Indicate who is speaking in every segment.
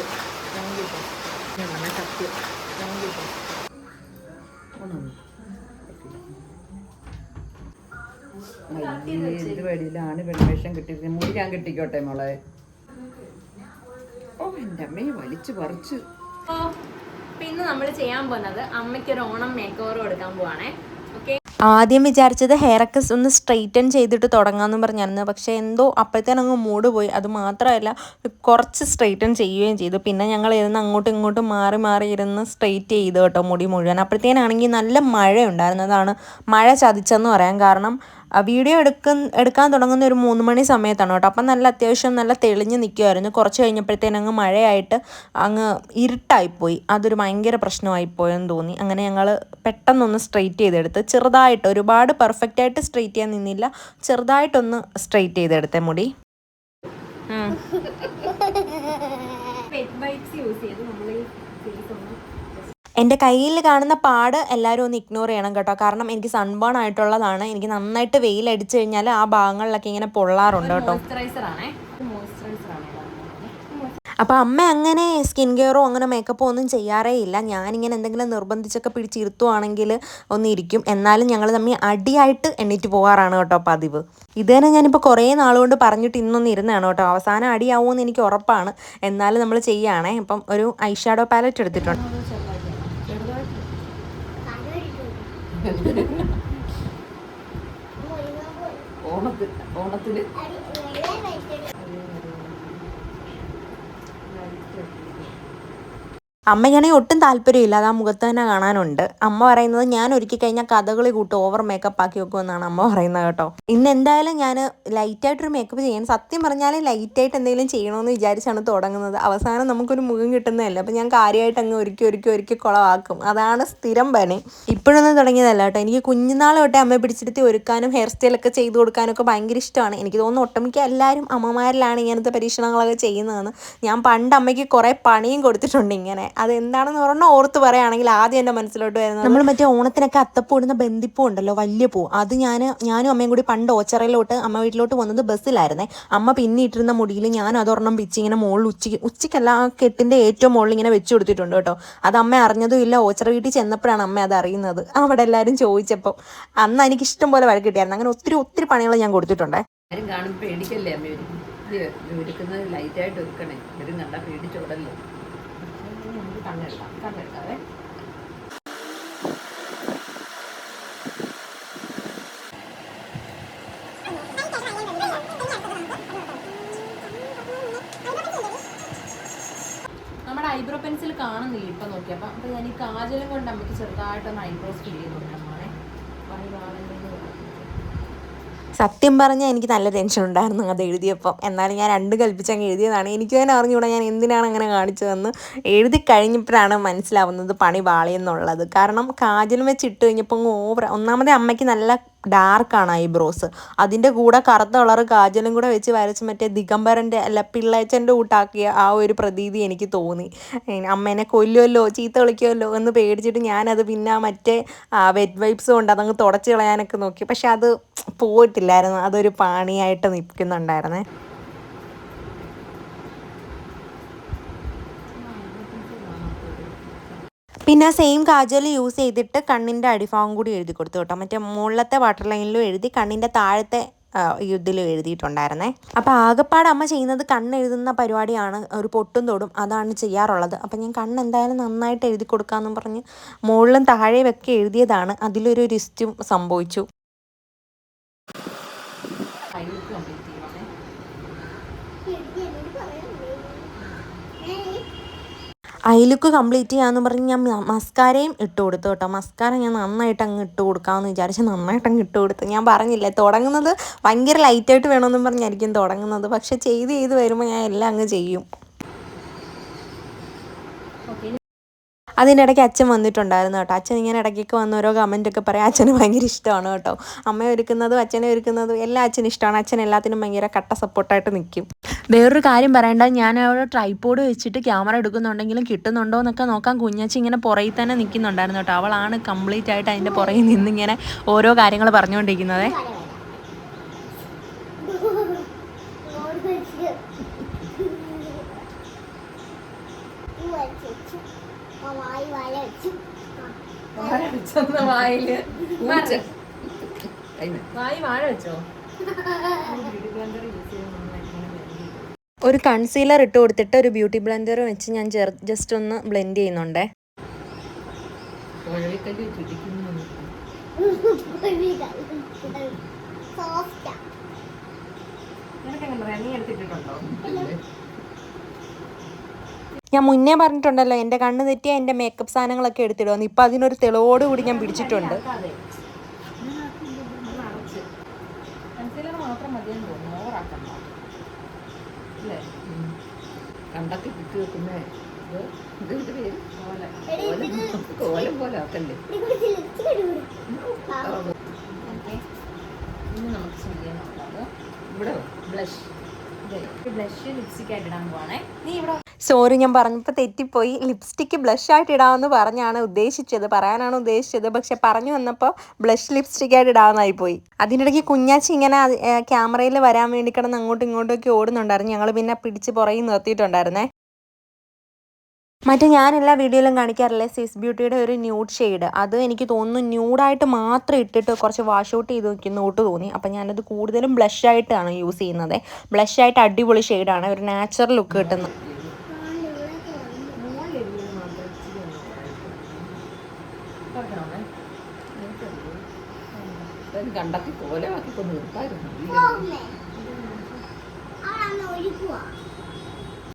Speaker 1: സത്യം ഞങ്ങിപ്പോ ഞമ്മ സത്യം ഞങ്ങിപ്പോ എന്ത് വഴിയിലാണ് പെൺവേഷം കിട്ടിയിരിക്കുന്നത്. മുടി ഞാൻ കിട്ടിക്കോട്ടെ മോളെ? ഓ എന്റെ അമ്മയെ വലിച്ചു പറിച്ചു.
Speaker 2: പിന്നെ നമ്മൾ ചെയ്യാൻ പോകുന്നത് അമ്മയ്ക്ക് ഒരു ഓണം മേക്ക് കൊടുക്കാൻ പോവാണേ. ഓക്കെ
Speaker 3: ആദ്യം വിചാരിച്ചത് ഹെയറൊക്കെ ഒന്ന് സ്ട്രെയിറ്റൻ ചെയ്തിട്ട് തുടങ്ങാമെന്ന് പറഞ്ഞായിരുന്നു. പക്ഷേ എന്തോ അപ്പോഴത്തേനും അങ്ങ് മൂഡ് പോയി. അത് മാത്രമല്ല കുറച്ച് സ്ട്രെയിറ്റൻ ചെയ്യുകയും ചെയ്തു. പിന്നെ ഞങ്ങൾ ഇരുന്ന് അങ്ങോട്ടും ഇങ്ങോട്ടും മാറി മാറി ഇരുന്ന് സ്ട്രെയിറ്റ് ചെയ്തു കേട്ടോ മുടി മുഴുവൻ. അപ്പോഴത്തേനാണെങ്കിൽ നല്ല മഴ ഉണ്ടായിരുന്നതാണ് മഴ ചതിച്ചെന്ന് പറയാം. കാരണം വീഡിയോ എടുക്ക എടുക്കാൻ തുടങ്ങുന്ന ഒരു മൂന്ന് മണി സമയത്താണ് കേട്ടോ. അപ്പം നല്ല അത്യാവശ്യം നല്ല തെളിഞ്ഞ് നിൽക്കുമായിരുന്നു കുറച്ച് കഴിഞ്ഞപ്പോഴത്തേനും അങ്ങ് മഴയായിട്ട് അങ്ങ് ഇരുട്ടായിപ്പോയി. അതൊരു ഭയങ്കര പ്രശ്നമായിപ്പോയെന്ന് തോന്നി. അങ്ങനെ ഞങ്ങൾ പെട്ടെന്നൊന്ന് സ്ട്രെയിറ്റ് ചെയ്തെടുത്ത് ചെറുതായിട്ട് ഒരുപാട് പെർഫെക്റ്റ് ആയിട്ട് സ്ട്രെയിറ്റ് ചെയ്യാൻ നിന്നില്ല. ചെറുതായിട്ടൊന്ന് സ്ട്രെയിറ്റ് ചെയ്തെടുത്തേ മുടി
Speaker 2: വെറ്റ് വൈപ്സ് യൂസ് ചെയ്ത് നമ്മൾ ഈ ഫേസ് ഒന്ന്
Speaker 3: എന്റെ കയ്യിൽ കാണുന്ന പാട് എല്ലാവരും ഒന്ന് ഇഗ്നോർ ചെയ്യണം കേട്ടോ. കാരണം എനിക്ക് സൺബേൺ ആയിട്ടുള്ളതാണ്. എനിക്ക് നന്നായിട്ട് വെയിൽ അടിച്ചു കഴിഞ്ഞാൽ ആ ഭാഗങ്ങളിലൊക്കെ ഇങ്ങനെ പൊള്ളാറുണ്ട് കേട്ടോ. അപ്പോൾ അമ്മ അങ്ങനെ സ്കിൻ കെയറോ അങ്ങനെ മേക്കപ്പോ ഒന്നും ചെയ്യാറേ ഇല്ല. ഞാനിങ്ങനെ എന്തെങ്കിലും നിർബന്ധിച്ചൊക്കെ പിടിച്ചിരുത്തുവാണെങ്കിൽ ഒന്നിരിക്കും എന്നാലും ഞങ്ങൾ തമ്മിൽ അടിയായിട്ട് എണ്ണീറ്റ് പോകാറാണ് കേട്ടോ പതിവ്. ഇത് തന്നെ ഞാനിപ്പോൾ കുറേ നാളുകൊണ്ട് പറഞ്ഞിട്ട് ഇന്നൊന്ന് ഇരുന്നാണ് കേട്ടോ. അവസാനം അടിയാവുമെന്ന് എനിക്ക് ഉറപ്പാണ്. എന്നാലും നമ്മൾ ചെയ്യുകയാണേ അപ്പം ഒരു ഐഷാഡോ പാലറ്റ് എടുത്തിട്ടുണ്ട്.
Speaker 1: ഓണത്തിന് ഓണത്തിന്.
Speaker 3: അമ്മയ്ക്കാണെങ്കിൽ ഒട്ടും താല്പര്യമില്ല. അത് ആ മുഖത്ത് തന്നെ കാണാനുണ്ട്. അമ്മ പറയുന്നത് ഞാൻ ഒരുക്കി കഴിഞ്ഞാൽ കഥകളി കൂട്ട് ഓവർ മേക്കപ്പ് ആക്കി വെക്കുമെന്നാണ് അമ്മ പറയുന്നത് കേട്ടോ. ഇന്ന് എന്തായാലും ഞാൻ ലൈറ്റായിട്ടൊരു മേക്കപ്പ് ചെയ്യാൻ സത്യം പറഞ്ഞാൽ ലൈറ്റായിട്ട് എന്തെങ്കിലും ചെയ്യണമെന്ന് വിചാരിച്ചാണ് തുടങ്ങുന്നത്. അവസാനം നമുക്കൊരു മുഖം കിട്ടുന്നതല്ല? അപ്പം ഞാൻ കാര്യമായിട്ട് അങ്ങ് ഒരുക്കി ഒരുക്കി ഒരുക്കി കുളമാക്കും അതാണ് സ്ഥിരം പണി. ഇപ്പോഴൊന്നും തുടങ്ങിയതല്ല കേട്ടോ. എനിക്ക് കുഞ്ഞുനാൾ തൊട്ടേ അമ്മയെ പിടിച്ചിരുത്തി ഒരുക്കാനും ഹെയർ സ്റ്റൈലൊക്കെ ചെയ്തു കൊടുക്കാനും ഒക്കെ ഭയങ്കര ഇഷ്ടമാണ്. എനിക്ക് തോന്നുന്നു ഒട്ടുമിക്ക എല്ലാവരും അമ്മമാരിലാണ് ഇങ്ങനത്തെ പരീക്ഷണങ്ങളൊക്കെ ചെയ്യുന്നതെന്ന്. ഞാൻ പണ്ട് അമ്മയ്ക്ക് കുറേ പണിയും കൊടുത്തിട്ടുണ്ട് ഇങ്ങനെ. അത് എന്താണെന്ന് പറഞ്ഞാൽ ഓർത്ത് പറയുകയാണെങ്കിൽ ആദ്യം എന്റെ മനസ്സിലോട്ട് വരുന്നത് നമ്മൾ മറ്റേ ഓണത്തിനൊക്കെ അത്തപ്പൂ ഇടുന്ന ബന്ധിപ്പൂ ഉണ്ടല്ലോ വലിയ പൂ. അത് ഞാൻ ഞാനും അമ്മയും കൂടി പണ്ട് ഓച്ചറയിലോട്ട് അമ്മ വീട്ടിലോട്ട് വന്നത് ബസ്സിലായിരുന്നേ. അമ്മ പിന്നെ ഇട്ടിരുന്ന മുടിയിൽ ഞാൻ അതൊരെണ്ണം പിച്ച് ഇങ്ങനെ മുകളിൽ ഉച്ചയ്ക്ക് ഉച്ചയ്ക്കല്ല ആ കെട്ടിന്റെ ഏറ്റവും മുകളിൽ ഇങ്ങനെ വെച്ച് കൊടുത്തിട്ടുണ്ട് കേട്ടോ. അത് അമ്മ അറിഞ്ഞതും ഇല്ല ഓച്ചറ വീട്ടിൽ ചെന്നപ്പോഴാണ് അമ്മ അത് അറിയുന്നത്. അവിടെ എല്ലാവരും ചോദിച്ചപ്പോൾ അന്ന് എനിക്ക് ഇഷ്ടം പോലെ വഴക്കിട്ടായിരുന്നു അങ്ങനെ ഒത്തിരി ഒത്തിരി പണികൾ ഞാൻ കൊടുത്തിട്ടുണ്ടേ.
Speaker 1: ആരും കാണും പേടിക്കല്ലേ അമ്മ? ഒരുക്കുന്നത് ലൈറ്റായിട്ട് ഒരുക്കണേ. ഒരു കണ്ട പേടിച്ചോടല്ലേ?
Speaker 2: നമ്മുടെ ഐബ്രോ പെൻസിൽ കാണുന്നില്ല ഇപ്പൊ നോക്കിയപ്പോ അപ്പൊ ഞാൻ ഈ കാജലും കൊണ്ട് നമുക്ക് ചെറുതായിട്ടൊന്ന് ഐബ്രോസ് ഫിൽ ചെയ്ത് കൊടുക്കണം പാടുന്നത്
Speaker 3: സത്യം പറഞ്ഞാൽ എനിക്ക് നല്ല ടെൻഷൻ ഉണ്ടായിരുന്നു അത് എഴുതിയപ്പം. എന്നാലും ഞാൻ രണ്ട് കൽപ്പിച്ചങ്ങ് എഴുതിയതാണ്. എനിക്ക് തന്നെ അറിഞ്ഞുകൂടാ ഞാൻ എന്തിനാണ് അങ്ങനെ കാണിച്ചതെന്ന്. എഴുതി കഴിഞ്ഞപ്പോഴാണ് മനസ്സിലാവുന്നത് പണി പാളിയെന്നുള്ളത് കാരണം കാജലും വെച്ച് ഇട്ട് കഴിഞ്ഞപ്പോൾ അങ്ങ് ഓവർ ഒന്നാമതേ അമ്മയ്ക്ക് നല്ല ഡാർക്കാണ് ഐബ്രോസ്. അതിന്റെ കൂടെ കറുത്ത കളർ കാജലും കൂടെ വെച്ച് വരച്ച് മറ്റേ ദിഗംബരന്റെ അല്ല പിള്ളേച്ചന്റെ കൂട്ടാക്കിയ ആ ഒരു പ്രതീതി എനിക്ക് തോന്നി. അമ്മേനെ കൊല്ലുമല്ലോ ചീത്ത കളിക്കുമല്ലോ എന്ന് പേടിച്ചിട്ട് ഞാനത് പിന്നെ മറ്റേ വെറ്റ് വൈപ്സ് കൊണ്ട് അതങ്ങ് തുടച്ച് കളയാനൊക്കെ നോക്കി. പക്ഷെ അത് പോയിട്ടില്ലായിരുന്നു. അതൊരു പാണിയായിട്ട് നിൽക്കുന്നുണ്ടായിരുന്നേ. പിന്നെ സെയിം കാജൽ യൂസ് ചെയ്തിട്ട് കണ്ണിന്റെ അടിഭാഗം കൂടി എഴുതി കൊടുത്തു കേട്ടോ. മറ്റേ മുകളിലത്തെ വാട്ടർ ലൈനിലും എഴുതി കണ്ണിന്റെ താഴത്തെ ഇതിൽ എഴുതിയിട്ടുണ്ടായിരുന്നേ. അപ്പോൾ ആകപ്പാട് അമ്മ ചെയ്യുന്നത് കണ്ണ് എഴുതുന്ന പരിപാടിയാണ്. ഒരു പൊട്ടും തൊടും അതാണ് ചെയ്യാറുള്ളത്. അപ്പം ഞാൻ കണ്ണ് എന്തായാലും നന്നായിട്ട് എഴുതി കൊടുക്കാമെന്നും പറഞ്ഞ് മുകളിലും താഴെയും ഒക്കെ എഴുതിയതാണ്. അതിലൊരു റിസ്റ്റും സംഭവിച്ചു
Speaker 1: കയ്യിൽ കംപ്ലീറ്റ് ചെയ്യണേ
Speaker 3: ഐ ലുക്ക് കംപ്ലീറ്റ് ചെയ്യാമെന്ന് പറഞ്ഞ് ഞാൻ മസ്കാരയും ഇട്ട് കൊടുത്തു കേട്ടോ. മസ്കാര ഞാൻ നന്നായിട്ട് അങ്ങ് ഇട്ട് കൊടുക്കാമെന്ന് വിചാരിച്ച് നന്നായിട്ട് അങ്ങ് ഇട്ട് കൊടുത്തു. ഞാൻ പറഞ്ഞില്ലേ തുടങ്ങുന്നത് ഭയങ്കര ലൈറ്റായിട്ട് വേണമെന്നും പറഞ്ഞായിരിക്കും തുടങ്ങുന്നത്. പക്ഷെ ചെയ്ത് ചെയ്ത് വരുമ്പോൾ ഞാൻ എല്ലാം അങ്ങ് ചെയ്യും. അതിന്റെ ഇടയ്ക്ക് അച്ഛൻ വന്നിട്ടുണ്ടായിരുന്നു കേട്ടോ. അച്ഛൻ ഇങ്ങനെ ഇടയ്ക്കൊക്കെ വന്ന് ഓരോ കമന്റൊക്കെ പറയാം അച്ഛന് ഭയങ്കര ഇഷ്ടമാണ് കേട്ടോ. അമ്മ ഒരുക്കുന്നതും അച്ഛനെ ഒരുക്കുന്നതും എല്ലാം അച്ഛന് ഇഷ്ടമാണ്. അച്ഛൻ എല്ലാത്തിനും ഭയങ്കര കട്ട സപ്പോർട്ടായിട്ട് നിൽക്കും വേറൊരു കാര്യം പറയേണ്ട. ഞാൻ അവിടെ ട്രൈപോഡ് വെച്ചിട്ട് ക്യാമറ എടുക്കുന്നുണ്ടെങ്കിലും കിട്ടുന്നുണ്ടോ എന്നൊക്കെ നോക്കാൻ കുഞ്ഞച്ചി ഇങ്ങനെ പുറകിൽ തന്നെ നിൽക്കുന്നുണ്ടായിരുന്നു കേട്ടോ. അവളാണ് കംപ്ലീറ്റ് ആയിട്ട് അതിന്റെ പുറകിൽ നിന്നിങ്ങനെ ഓരോ കാര്യങ്ങൾ പറഞ്ഞുകൊണ്ടിരിക്കുന്നത്.
Speaker 2: വാഴ വെച്ചൊന്ന്
Speaker 1: വായിൽ.
Speaker 2: വായി വാഴ വെച്ചോ.
Speaker 3: ഒരു കൺസീലർ ഇട്ട് കൊടുത്തിട്ട് ഒരു ബ്യൂട്ടി ബ്ലെൻഡർ വെച്ച് ഞാൻ ജസ്റ്റ് ഒന്ന് ബ്ലെൻഡ് ചെയ്യുന്നുണ്ടേ.
Speaker 4: സോഫ്റ്റാ
Speaker 2: നിനക്കെങ്ങനെ എങ്ങനെ നീ എടുത്തിട്ടുണ്ടോ?
Speaker 3: ഞാൻ മുന്നേ പറഞ്ഞിട്ടുണ്ടല്ലോ എന്റെ കണ്ണ് തെറ്റിയ എന്റെ മേക്കപ്പ് സാധനങ്ങളൊക്കെ എടുത്തിടുമെന്ന് ഇപ്പം അതിനൊരു തെളിവോട് കൂടി ഞാൻ പിടിച്ചിട്ടുണ്ട്.
Speaker 1: കണ്ടൊക്കെ വെക്കുന്നേ. ഇത് ഇത് ഇതിന്റെ പേര്?
Speaker 2: പോലെ
Speaker 1: കോലം കോലം പോലെ ആക്കല്ലേ?
Speaker 2: ഓക്കെ. ഇനി നമുക്ക് ചെയ്യാനുള്ളത്
Speaker 1: ഇവിടെ
Speaker 2: ബ്ലഷ്. ബ്ലഷ് ലിപ്സ്റ്റിക്കായിട്ട് ഇടാൻ പോവാണേ. നീ ഇവിടെ
Speaker 3: സോറി ഞാൻ പറഞ്ഞപ്പോൾ തെറ്റിപ്പോയി. ലിപ്സ്റ്റിക്ക് ബ്ലഷ് ആയിട്ട് ഇടാമെന്ന് പറഞ്ഞാണ് ഉദ്ദേശിച്ചത് പറയാനാണ് ഉദ്ദേശിച്ചത്. പക്ഷെ പറഞ്ഞു വന്നപ്പോൾ ബ്ലഷ് ലിപ്സ്റ്റിക് ആയിട്ട് ഇടാമെന്നായി പോയി. അതിനിടയ്ക്ക് കുഞ്ഞാച്ചി ഇങ്ങനെ ക്യാമറയിൽ വരാൻ വേണ്ടി കിടന്ന് അങ്ങോട്ടും ഇങ്ങോട്ടും ഓടുന്നുണ്ടായിരുന്നു. ഞങ്ങൾ പിന്നെ പിടിച്ച് പുറകിൽ നിർത്തിയിട്ടുണ്ടായിരുന്നേ. മറ്റേ ഞാൻ എല്ലാ വീഡിയോയിലും കാണിക്കാറില്ലേ സിസ് ബ്യൂട്ടിയുടെ ഒരു ന്യൂഡ് ഷെയ്ഡ് അത് എനിക്ക് തോന്നുന്നു ന്യൂഡായിട്ട് മാത്രം ഇട്ടിട്ട് കുറച്ച് വാഷ് ഔട്ട് ചെയ്ത് നോട്ട് തോന്നി. അപ്പം ഞാനത് കൂടുതലും ബ്ലഷ് ആയിട്ടാണ് യൂസ് ചെയ്യുന്നത്. ബ്ലഷ് ആയിട്ട് അടിപൊളി ഷെയ്ഡാണ് ഒരു നാച്ചുറൽ ലുക്ക് കിട്ടുന്നത്
Speaker 1: കണ്ടൊക്കെ കോലമാക്കി കൊണ്ട് നിർത്തായിരുന്നു.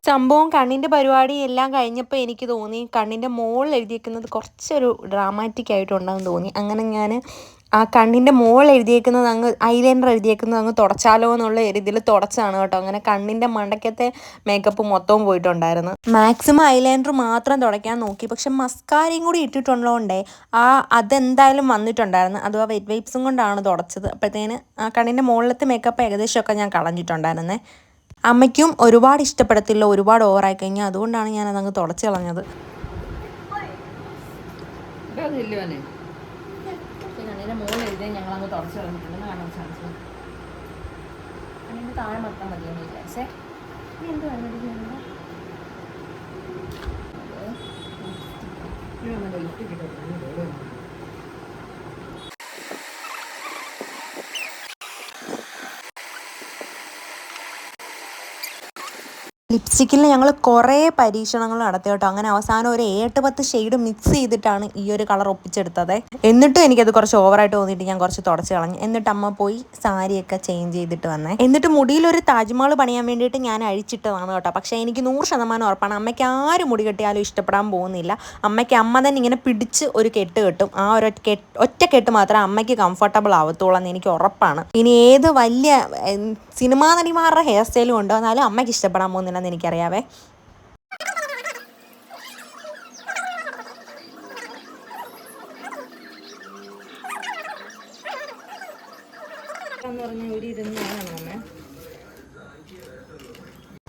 Speaker 3: സംഭവം കണ്ണിന്റെ പരിപാടി എല്ലാം കഴിഞ്ഞപ്പോൾ എനിക്ക് തോന്നി കണ്ണിന്റെ മുകളിൽ എഴുതിയിരിക്കുന്നത് കുറച്ചൊരു ഡ്രാമാറ്റിക് ആയിട്ടുണ്ടെന്ന് തോന്നി. അങ്ങനെ ഞാൻ ആ കണ്ണിന്റെ മുകളിൽ എഴുതിയേക്കുന്നത് അങ്ങ് ഐലൈനർ എഴുതിയേക്കുന്നത് അങ്ങ് തുടച്ചാലോ എന്നുള്ള രീതിയിൽ തുടച്ചാണ് കേട്ടോ. അങ്ങനെ കണ്ണിന്റെ മണ്ടക്കത്തെ മേക്കപ്പ് മൊത്തവും പോയിട്ടുണ്ടായിരുന്നു. മാക്സിമം ഐലൈനർ മാത്രം തുടയ്ക്കാൻ നോക്കി. പക്ഷെ മസ്കാരയും കൂടി ഇട്ടിട്ടുള്ളതുകൊണ്ടേ ആ അതെന്തായാലും വന്നിട്ടുണ്ടായിരുന്നു. അത് ആ വെറ്റ് വൈപ്സും കൊണ്ടാണ് തുടച്ചത്. അപ്പോഴത്തേന് ആ കണ്ണിന്റെ മുകളിലത്തെ മേക്കപ്പ് ഏകദേശമൊക്കെ ഞാൻ കളഞ്ഞിട്ടുണ്ടായിരുന്നേ. അമ്മയ്ക്കും ഒരുപാട് ഇഷ്ടപ്പെടത്തില്ല ഒരുപാട് ഓവറായി കഴിഞ്ഞാൽ അതുകൊണ്ടാണ് ഞാൻ അതങ്ങ് തുടച്ച് കളഞ്ഞത്.
Speaker 1: മോനെ
Speaker 2: മുകളിൽ എഴുതി ഞങ്ങൾ അങ്ങ് തുടച്ചു കളഞ്ഞിട്ടുണ്ടെന്ന് കാണാൻ സാധിച്ചു കണ്ണിന്റെ താഴെ മൊത്തം മതിയെന്ന് വിചാരിച്ചേ. ഇനി എന്ത്
Speaker 1: ലിഫ്റ്റ് കിട്ടും
Speaker 3: ലിപ്സ്റ്റിക്കിൽ ഞങ്ങൾ കുറേ പരീക്ഷണങ്ങൾ നടത്തി കേട്ടോ. അങ്ങനെ അവസാനം ഒരു ഏട്ട് പത്ത് ഷെയ്ഡ് മിക്സ് ചെയ്തിട്ടാണ് ഈ ഒരു കളർ ഒപ്പിച്ചെടുത്തത്. എന്നിട്ടും എനിക്കത് കുറച്ച് ഓവറായിട്ട് തോന്നിയിട്ട് ഞാൻ കുറച്ച് തുടച്ച് കളഞ്ഞു. എന്നിട്ട് അമ്മ പോയി സാരിയൊക്കെ ചേഞ്ച് ചെയ്തിട്ട് വന്നേ. എന്നിട്ട് മുടിയിൽ ഒരു താജ്മഹൽ പണിയാൻ വേണ്ടിയിട്ട് ഞാൻ അഴിച്ചിട്ടതാണ് കേട്ടോ. പക്ഷേ എനിക്ക് നൂറ് ശതമാനം ഉറപ്പാണ്. അമ്മയ്ക്ക് ആര് മുടി കെട്ടിയാലും ഇഷ്ടപ്പെടാൻ പോകുന്നില്ല. അമ്മയ്ക്ക് അമ്മ തന്നെ ഇങ്ങനെ പിടിച്ച് ഒരു കെട്ട് കെട്ടും. ആ ഒരു ഒറ്റ കെട്ട് മാത്രമേ അമ്മയ്ക്ക് കംഫർട്ടബിൾ ആവത്തുള്ളൂ എന്ന് എനിക്ക് ഉറപ്പാണ്. ഇനി ഏത് വലിയ സിനിമാ നടിമാരുടെ ഹെയർ സ്റ്റൈലും ഉണ്ടോ എന്നാലും അമ്മയ്ക്ക് ഇഷ്ടപ്പെടാൻ പോകുന്നില്ലെന്ന് എനിക്കറിയാവേ.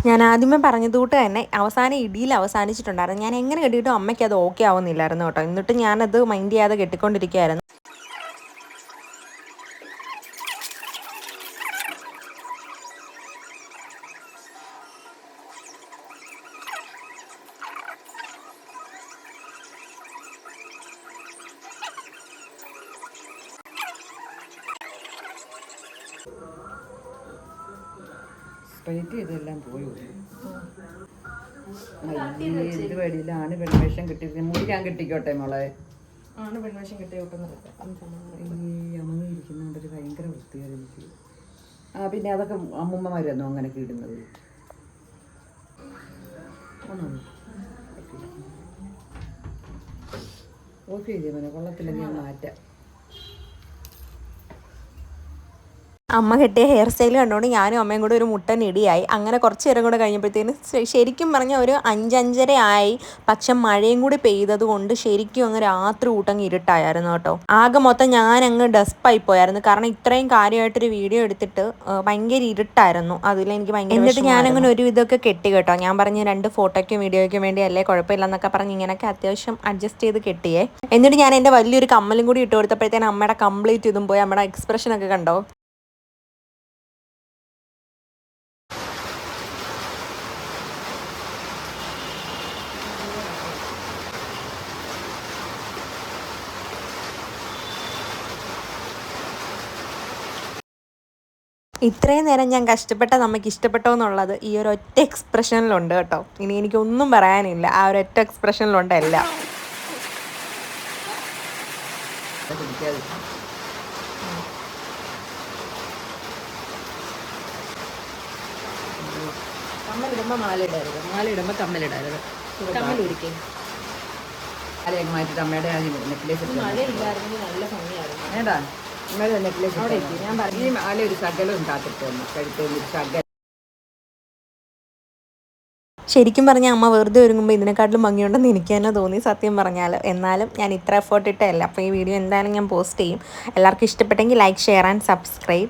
Speaker 3: ഞാൻ ആദ്യമേ പറഞ്ഞത് കൂട്ട് തന്നെ അവസാനം ഇടിയിൽ അവസാനിച്ചിട്ടുണ്ടായിരുന്നു. ഞാൻ എങ്ങനെ കെട്ടിയിട്ടും അമ്മയ്ക്ക് അത് ഓക്കെ ആവുന്നില്ലായിരുന്നു കേട്ടോ. എന്നിട്ട് ഞാനത് മൈൻഡ് ചെയ്യാതെ കെട്ടിക്കൊണ്ടിരിക്കുകയായിരുന്നു.
Speaker 1: സ്ട്രൈറ്റ് ഇതെല്ലാം പോയി. ഇത് ആണ് പെൺവേഷം കിട്ടിയിരിക്കുന്നത് മുടി ഞാൻ കിട്ടിക്കോട്ടെ മോളെ?
Speaker 2: ആണ് പെൺവേഷം കിട്ടിയ കൂട്ടുന്നത്
Speaker 1: ഈ അമ്മയിരിക്കുന്നതുകൊണ്ട് ഒരു ഭയങ്കര വൃത്തിയാണ് എനിക്ക്. ആ പിന്നെ അതൊക്കെ അമ്മൂമ്മമാരായിരുന്നു അങ്ങനെ ഇടുന്നത്? ഓഫ് ചെയ്തേ മോനെ കൊള്ളത്തില്ലെങ്കിൽ ഞാൻ മാറ്റാം.
Speaker 3: അമ്മ കെട്ടിയ ഹെയർ സ്റ്റൈൽ കണ്ടുകൊണ്ട് ഞാനും അമ്മയും കൂടെ ഒരു മുട്ടൻ ഇടിയായി. അങ്ങനെ കുറച്ച് നേരം കൂടെ കഴിഞ്ഞപ്പോഴത്തേന് ശരിക്കും പറഞ്ഞാൽ ഒരു അഞ്ചഞ്ചര ആയി. പക്ഷെ മഴയും കൂടി പെയ്തത് കൊണ്ട് ശരിക്കും അങ്ങ് രാത്രി കൂട്ടങ്ങ് ഇരുട്ടായിരുന്നു കേട്ടോ. ആകെ മൊത്തം ഞാൻ അങ്ങ് ഡെസ്പായി പോയായിരുന്നു. കാരണം ഇത്രയും കാര്യമായിട്ടൊരു വീഡിയോ എടുത്തിട്ട് ഭയങ്കര ഇരുട്ടായിരുന്നു. അതിൽ എനിക്ക് ഭയങ്കര എന്നിട്ട് ഞാൻ അങ്ങനെ ഒരു ഇതൊക്കെ കെട്ടി കേട്ടോ. ഞാൻ പറഞ്ഞ രണ്ട് ഫോട്ടോയ്ക്കും വീഡിയോയ്ക്കും വേണ്ടി അല്ലേ കുഴപ്പമില്ല എന്നൊക്കെ പറഞ്ഞ് ഇങ്ങനെയൊക്കെ അത്യാവശ്യം അഡ്ജസ്റ്റ് ചെയ്ത് കെട്ടിയേ. എന്നിട്ട് ഞാൻ എന്റെ വലിയൊരു കമ്മലും കൂടി ഇട്ട് കൊടുത്തപ്പോഴത്തേനും അമ്മയുടെ കംപ്ലീറ്റ് ഇതും പോയി. അമ്മയുടെ എക്സ്പ്രഷനൊക്കെ കണ്ടോ? ഇത്രയും നേരം ഞാൻ കഷ്ടപ്പെട്ട നമുക്ക് ഇഷ്ടപ്പെട്ടോ എന്നുള്ളത് ഈ ഒരു ഒറ്റ എക്സ്പ്രഷനിലുണ്ട് കേട്ടോ. ഇനി എനിക്കൊന്നും പറയാനില്ല. ആ ഒരു ഒറ്റ എക്സ്പ്രഷനിലുണ്ട് എല്ലാം.
Speaker 1: കമ്മലിടുമ്പോൾ മാലയിടരുത്. മാലയിടുമ്പോൾ കമ്മലിടരുത്
Speaker 2: തമ്മിൽ ഒരിക്കൽ
Speaker 1: മാലയൊക്കെ മാറ്റിയിട്ട് അമ്മയുടെ നെക്ലേസ്
Speaker 2: മഴയില്ലായിരുന്നെങ്കിൽ നല്ല ഭംഗിയായിരുന്നു.
Speaker 1: ഏടാ
Speaker 2: ഞാൻ പറഞ്ഞു
Speaker 1: ഒരു
Speaker 3: ശരിക്കും പറഞ്ഞാൽ അമ്മ വെറുതെ ഒരുങ്ങുമ്പോൾ ഇതിനെക്കാട്ടിലും ഭംഗിയുണ്ടെന്ന് എനിക്ക് തന്നെ തോന്നി സത്യം പറഞ്ഞാൽ എന്നാലും ഞാൻ ഇത്ര എഫേർട്ട് ഇട്ടല്ല അപ്പോൾ ഈ വീഡിയോ എന്തായാലും ഞാൻ പോസ്റ്റ് ചെയ്യും. എല്ലാവർക്കും ഇഷ്ടപ്പെട്ടെങ്കിൽ ലൈക്ക് ഷെയർ ആൻഡ് സബ്സ്ക്രൈബ്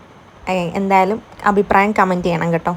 Speaker 3: എന്തായാലും അഭിപ്രായം കമന്റ് ചെയ്യണം കേട്ടോ.